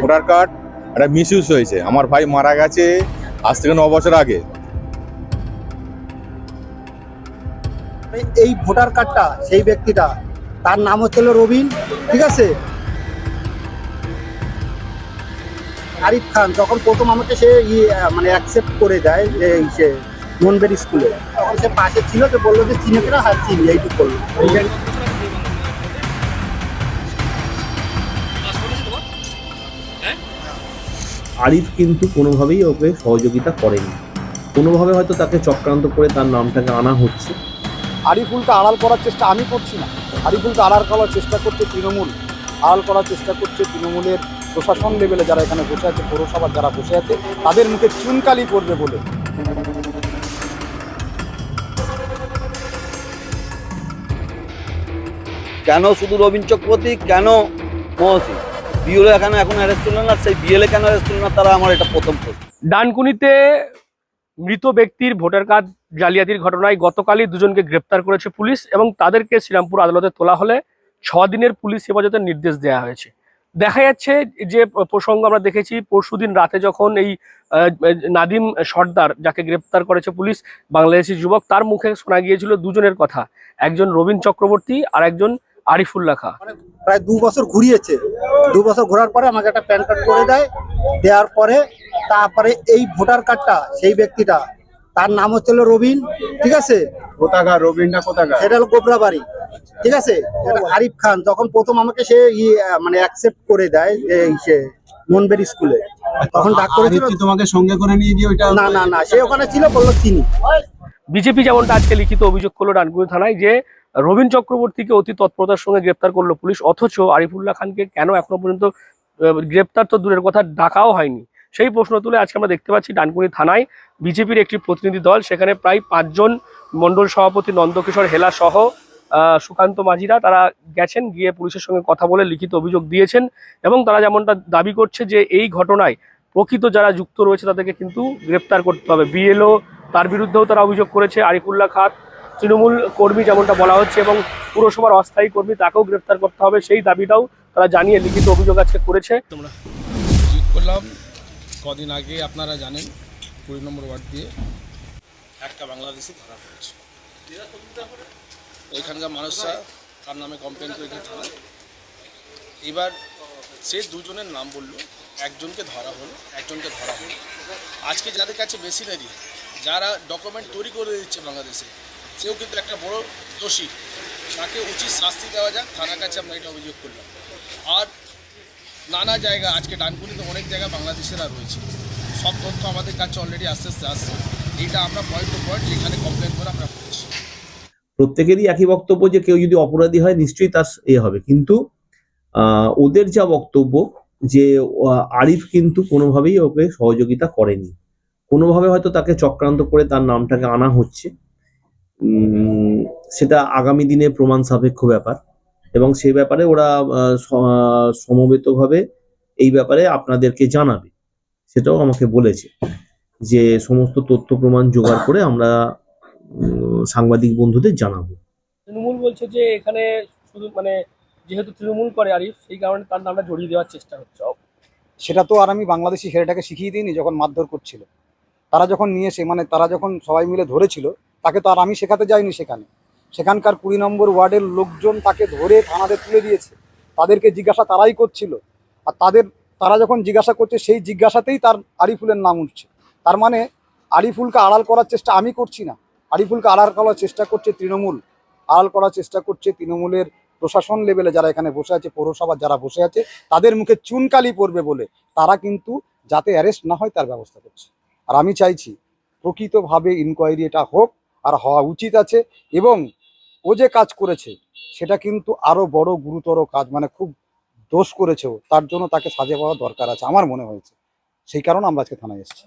Voter card একটা miss হয়েছে। আমার ভাই মারা গেছে আজ থেকে ন বছর আগে। এই ভোটার কার্ডটা সেই ব্যক্তিটা, তার নাম হচ্ছে রবিন, ঠিক আছে? আরিফ খান, যখন প্রথম আমাকে সে ই- মানে অ্যাকসেপ্ট করে দেয় যে এই সে, মনবের স্কুলে, তখন সে পাশে ছিল যে বলল যে চিনে কিনা হ্যাঁ চিনি এইটুকু করল আরিফ কিন্তু কোনোভাবেই ওকে সহযোগিতা করেনি। কোনোভাবে হয়তো তাকে চক্রান্ত করে তার নামটাকে আনা হচ্ছে। আরিফুলকে আড়াল করার চেষ্টা আমি করছি না। আরিফুলকে আড়াল করার চেষ্টা করছে তৃণমূল। আড়াল করার চেষ্টা করছে তৃণমূলের প্রশাসন লেভেলে যারা এখানে বসে আছে, পৌরসভার যারা বসে আছে, তাদের মুখে চুনকালি করবে বলে। কেন শুধু রবীন চক্রবর্তী? কেন মহসি বিএলও এখানে এখন অ্যারেস্ট হলো না, সেই বিএলএ কেন অ্যারেস্ট হলো তারা আমার এটা প্রথম প্রশ্ন। ডানকুনিতে মৃত ব্যক্তির ভোটার কার্ড জালিয়াতির ঘটনায় গতকালই দুজনকে গ্রেপ্তার করেছে পুলিশ এবং তাদেরকে শ্রীরামপুর আদালতে তোলা হলে ছ দিনের পুলিশ হেফাজতের নির্দেশ দেওয়া হয়েছে। দেখা যাচ্ছে যে প্রসঙ্গ আমরা দেখেছি, পরশুদিন রাতে যখন এই নাদিম সর্দার, যাকে গ্রেপ্তার করেছে পুলিশ, বাংলাদেশি যুবক, তার মুখে শোনা গিয়েছিল দুজনের কথা। একজন রবীন চক্রবর্তী আর একজন আরিফুল্লাহ খা প্রায় দু বছর ঘুরিয়েছে। দু বছর ঘোরার পরে আমাকে একটা প্যান কার্ড করে দেয়। দেওয়ার পরে তারপরে এই ভোটার কার্ডটা সেই ব্যক্তিটা তার নাম হচ্ছে রবিন ঠিক আছে? কোথাকার? রবীন্দ্র কোথাকার? সেটা হলো গোবরাবাড়ি ঠিক আছে? আরিফ খান যখন প্রথম আমাকে সে ই মানে অ্যাকসেপ্ট করে দেয় যে এই সে মনবের স্কুলে তখন ডাক করেছিল তোমাকে সঙ্গে করে নিয়ে গিয়ে ওইটা না না না সে ওখানে ছিল বলল চিনি। বিজেপি যেমনটা আজকে লিখিত অভিযোগ করল ডানকুনি থানায় যে রবীন চক্রবর্তীকে অতি তৎপরতার সঙ্গে গ্রেপ্তার করল পুলিশ, অথচ আরিফুল্লাহ খানকে কেন এখনও পর্যন্ত গ্রেপ্তার তো দূরের কথা, ডাকাও হয়নি। সেই প্রশ্ন তুলে আজকে আমরা দেখতে পাচ্ছি ডানকুনি থানায় বিজেপির একটি প্রতিনিধি দল, সেখানে প্রায় পাঁচজন মণ্ডল সভাপতি নন্দকিশোর হেলা সহ সুকান্ত মাঝিরা তারা গেছেন, গিয়ে পুলিশের সঙ্গে কথা বলে লিখিত অভিযোগ দিয়েছেন এবং তারা যেমনটা দাবি করছে যে এই ঘটনায় প্রকৃত যারা যুক্ত রয়েছে তাদেরকে কিন্তু গ্রেপ্তার করতে হবে। বিএলও তার বিরুদ্ধেও তারা অভিযোগ করেছে, আরিফুল্লাহ খাত তৃণমূল কর্মী যেমনটা বলা হচ্ছে এবং পুরসভার অস্থায়ী কর্মী তাকেও গ্রেপ্তার করতে হবে, সেই দাবিটাও তারা জানিয়ে লিখিত অভিযোগ আজকে করেছে। জিত করলাম। কদিন আগে আপনারা জানেন, কুড়ি নম্বর ওয়ার্ড দিয়ে একটা বাংলাদেশি ধরা পড়েছে। এখানকার মানুষরা তার নামে কমপ্লেন করেছে থানায়। এবার সে দুজনের নাম বলল, একজনকে ধরা হলো, একজনকে ধরা হলো। আজকে যাদের কাছে মেশিনারি, যারা ডকুমেন্ট তৈরি করে দিচ্ছে বাংলাদেশে সেও কিন্তু একটা বড় দোষী। তাকে উচিত শাস্তি দেওয়া যাক, থানার কাছে আমরা এটা অভিযোগ করলাম। আর নানা জায়গা, আজকে ডানকুনিতে অনেক জায়গা বাংলাদেশেরা রয়েছে। সব তথ্য আমাদের কাছে অলরেডি আস্তে আস্তে আসছে। এইটা আমরা পয়েন্ট টু পয়েন্ট এখানে কমপ্লেন করে আমরা করছি। প্রত্যেকেরই একই বক্তব্য যে কেউ যদি অপরাধী হয়, নিশ্চয়ই তার এ হবে। কিন্তু ওদের যা বক্তব্য যে আরিফ কিন্তু কোনোভাবেই ওকে সহযোগিতা করেনি। কোনোভাবে হয়তো তাকে চক্রান্ত করে তার নামটাকে আনা হচ্ছে। সেটা আগামী দিনে প্রমাণ সাপেক্ষ ব্যাপার। এবং সেই ব্যাপারে ওরা সমবেতভাবে এই ব্যাপারে আপনাদেরকে জানাবে। সেটাও আমাকে বলেছে যে সমস্ত তথ্য প্রমাণ জোগাড় করে আমরা সাংবাদিক বন্ধুদের জানাব। তৃণমূল বলছে যে এখানে শুধু মানে যেহেতু তৃণমূল করে আরিফ সেই কারণে তার নামটা জড়িয়ে দেওয়ার চেষ্টা হচ্ছে। সেটা তো আর আমি বাংলাদেশি ছেলেটাকে শিখিয়ে দিইনি যখন মারধর করছিল। তারা যখন নিয়ে এসে মানে তারা যখন সবাই মিলে ধরেছিল তাকে তো আর আমি শেখাতে যাইনি সেখানে। সেখানকার কুড়ি নম্বর ওয়ার্ডের লোকজন তাকে ধরে থানাতে তুলে দিয়েছে। তাদেরকে জিজ্ঞাসা তারাই করছিল। আর তাদের, তারা যখন জিজ্ঞাসা করছে, সেই জিজ্ঞাসাতেই তার আরিফুলের নাম উঠছে। তার মানে আরিফুলকে আড়াল করার চেষ্টা আমি করছি না। আরিফুলকে আড়াল করার চেষ্টা করছে তৃণমূল। আড়াল করার চেষ্টা করছে তৃণমূলের প্রশাসন লেভেলে যারা এখানে বসে আছে পৌরসভার যারা বসে আছে, তাদের মুখে চুনকালি পড়বে বলে। তারা কিন্তু যাতে অ্যারেস্ট না হয়, তার ব্যবস্থা করছে। আর আমি চাইছি, প্রকৃতভাবে ইনকোয়ারি এটা হোক আর হওয়া উচিত আছে এবং ও যে কাজ করেছে, সেটা কিন্তু আরও বড় গুরুতর কাজ মানে খুব দোষ করেছে তার জন্য তাকে সাজা পাওয়া দরকার আছে, আমার মনে হয়েছে। সেই কারণে আমরা আজকে থানায় এসেছি।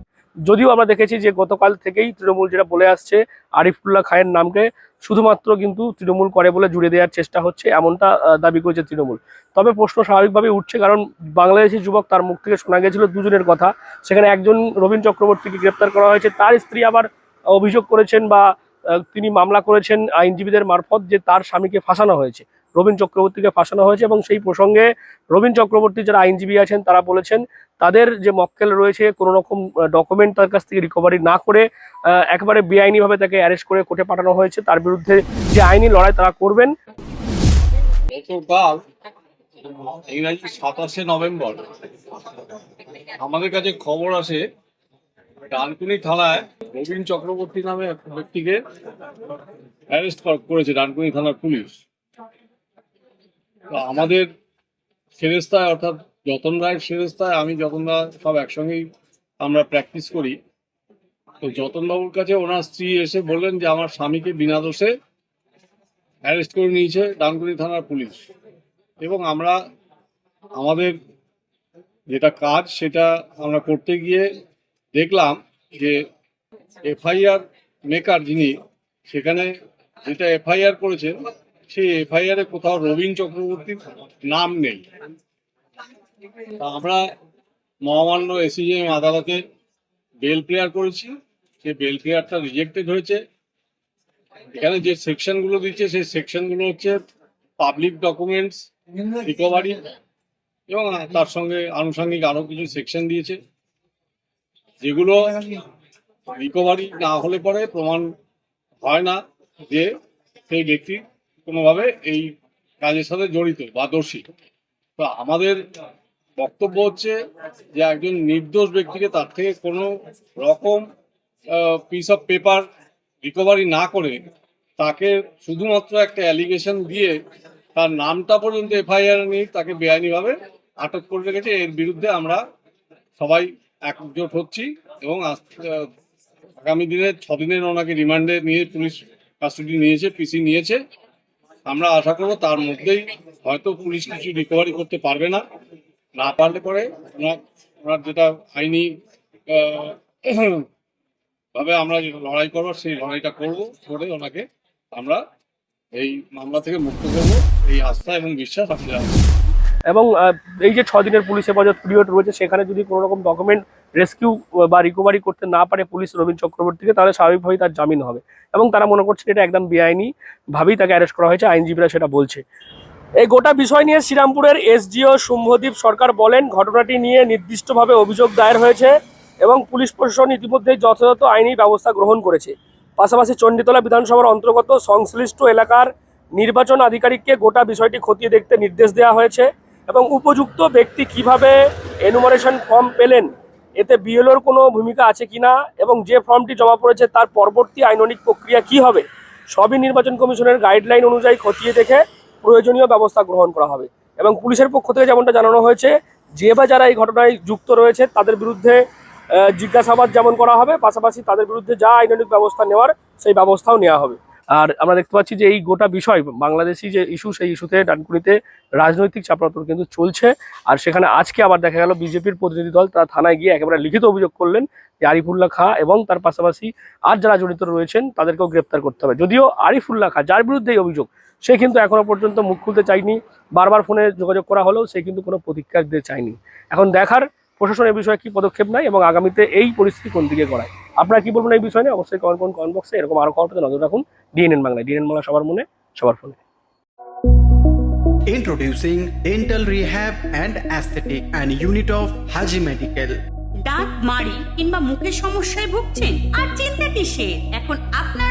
যদিও আমরা দেখেছি যে গতকাল থেকেই তৃণমূল যেটা বলে আসছে, আরিফুল্লাহ খায়ের নামকে শুধুমাত্র কিন্তু তৃণমূল করে বলে জুড়ে দেওয়ার চেষ্টা হচ্ছে, এমনটা দাবি করেছে তৃণমূল। তবে প্রশ্ন স্বাভাবিকভাবে উঠছে, কারণ বাংলাদেশি যুবক তার মুখ থেকে শোনা গেছিল দুজনের কথা। সেখানে একজন রবীন চক্রবর্তীকে গ্রেপ্তার করা হয়েছে, তার স্ত্রী আবার অভিযোগ করেছেন বা তিনি মামলা করেছেন আইনজীবীদের মারফত যে তার স্বামীকে ফাঁসানো হয়েছে। রবীন চক্রবর্তীকে ফাঁসানো হয়েছে এবং সেই প্রসঙ্গে রবীন চক্রবর্তী যারা আইনজীবী আছেন, তারা বলেছেন, তাদের যে মক্কেল রয়েছে, কোনো রকম ডকুমেন্ট তার কাছ থেকে রিকভারি না করে একেবারে বেআইনিভাবে তাকে অ্যারেস্ট করে কোর্টে পাঠানো হয়েছে। তার বিরুদ্ধে যে আইনি লড়াই তারা করবেন। সাতাশে নভেম্বর। আমাদের কাছে খবর আসে, ডানকুনি থানায় রবীন চক্রবর্তী নামে ব্যক্তিকে অ্যারেস্ট করেছে ডানকুনি থানার পুলিশ। আমাদের সেরেস্তায় অর্থাৎ যতন রায়ের সেরেস্তায় আমি যতন রায় সব একসঙ্গেই আমরা প্র্যাকটিস করি। তো যতনবাবুর কাছে ওনার স্ত্রী এসে বললেন যে, আমার স্বামীকে বিনা দোষে অ্যারেস্ট করে নিয়েছে ডানকুনি থানার পুলিশ। এবং আমরা, আমাদের যেটা কাজ সেটা আমরা করতে গিয়ে দেখলাম যে এফআইআর মেকার যিনি, সেখানে যেটা এফআইআর করেছেন সেই এফআইআর এ কোথাও রবীন চক্রবর্তীর নাম নেই। আমরা মহামান্য এসিজিএম আদালতে বেল ক্লিয়ার করেছি। সেই বেল ক্লিয়ারটা রিজেক্টেড হয়েছে। এখানে যে সেকশনগুলো দিচ্ছে, সেই সেকশনগুলো হচ্ছে পাবলিক ডকুমেন্টস রিকভারি এবং তার সঙ্গে আনুষঙ্গিক আরও কিছু সেকশন দিয়েছে। যেগুলো রিকভারি না হলে পরে প্রমাণ হয় না যে সেই ব্যক্তি কোনোভাবে এই কাজের সাথে জড়িত বা দোষী। তো আমাদের বক্তব্য হচ্ছে যে একজন নির্দোষ ব্যক্তিকে তার থেকে কোনো রকম পিস অফ পেপার রিকভারি না করে তাকে শুধুমাত্র একটা অ্যালিগেশন দিয়ে তার নামটা পর্যন্ত এফআইআর নিয়ে তাকে বেআইনিভাবে আটক করে রেখেছে। এর বিরুদ্ধে আমরা সবাই একজোট হচ্ছি এবং আগামী দিনে ছদিনের ওনাকে রিমান্ডে নিয়ে পুলিশ কাস্টডি নিয়েছে, পিসি নিয়েছে। আমরা আশা করব তার মধ্যেই হয়তো পুলিশ কিছু রিকভারি করতে পারবে না। না পারলে পরে ওনার যেটা আইনি ভাবে আমরা লড়াই করব, সেই লড়াইটা করব, করে ওনাকে আমরা এই মামলা থেকে মুক্ত করব। এই আস্থা এবং বিশ্বাস আছে। এবং এই যে ছদিনের পুলিশ হেফাজত পিরিয়ড রয়েছে, সেখানে যদি কোনো রকম ডকুমেন্ট রেস্কিউ বা রিকভারি করতে না পারে পুলিশ রবীন চক্রবর্তীকে, তাহলে স্বাভাবিকভাবেই তার জামিন হবে। এবং তারা মনে করছে এটা একদম বেআইনি ভাবেই তাকে অ্যারেস্ট করা হয়েছে, আইনজীবীরা সেটা বলছে। এই গোটা বিষয় নিয়ে শ্রীরামপুরের এসডিও শুম্ভদীপ সরকার বলেন, ঘটনাটি নিয়ে নির্দিষ্টভাবে অভিযোগ দায়ের হয়েছে এবং পুলিশ প্রশাসন ইতিমধ্যেই যথাযথ আইনি ব্যবস্থা গ্রহণ করেছে। পাশাপাশি চণ্ডীতলা বিধানসভার অন্তর্গত সংশ্লিষ্ট এলাকার নির্বাচন আধিকারিককে গোটা বিষয়টি খতিয়ে দেখতে নির্দেশ দেওয়া হয়েছে এবং উপযুক্ত ব্যক্তি কীভাবে এনুমারেশন ফর্ম পেলেন এতে বিএলওর কোনো ভূমিকা আছে কিনা এবং যে ফর্মটি জমা পড়েছে তার পরবর্তী আইননিক প্রক্রিয়া কি হবে, সবই নির্বাচন কমিশনের গাইডলাইন অনুযায়ী খতিয়ে দেখে প্রয়োজনীয় ব্যবস্থা গ্রহণ করা হবে। এবং পুলিশের পক্ষ থেকে যেমনটা জানানো হয়েছে, যে বা যারা এই ঘটনায় যুক্ত রয়েছে তাদের বিরুদ্ধে জিজ্ঞাসাবাদ যেমন করা হবে, পাশাপাশি তাদের বিরুদ্ধে যা আইনানুক ব্যবস্থা নেওয়ার সেই ব্যবস্থাও নেওয়া হবে। আর আমরা দেখতে পাচ্ছি যে এই গোটা বিষয়, বাংলাদেশি যে ইস্যু, সেই ইস্যুতে ডানকুড়িতে রাজনৈতিক চাপরাতর কিন্তু চলছে। আর সেখানে আজকে আবার দেখা গেল বিজেপির প্রতিনিধি দল, তারা থানায় গিয়ে একেবারে লিখিত অভিযোগ করলেন যে আরিফুল্লাহ খা এবং তার পাশাপাশি আর যারা জড়িত রয়েছেন, তাদেরকেও গ্রেপ্তার করতে হবে। যদিও আরিফুল্লাহ খা, যার বিরুদ্ধে এই অভিযোগ, সে কিন্তু এখনও পর্যন্ত মুখ খুলতে চায়নি। বারবার ফোনে যোগাযোগ করা হলেও সে কিন্তু কোনো প্রতিক্রিয়া দিতে চায়নি। এখন দেখার প্রশাসন এই বিষয়ে কি পদক্ষেপ নেয় এবং আগামীতে এই পরিস্থিতি কোন দিকে গড়ায়? আপনারা কি বলবেন এই বিষয় নিয়ে? অবশ্যই কমেন্ট করুন কমেন্ট বক্সে এরকম আরও খবর পেতে নজর রাখুন। ডিএনএন বাংলায়। ডিএনএন বাংলা সবার মনে সবার ফোনে। Introducing Dental Rehab and Aesthetic and Unit of Haji Medical. দাঁত মাড়ি কিংবা মুখের সমস্যায় ভুগছেন? আর চিন্তা কিসের? এখন আপনার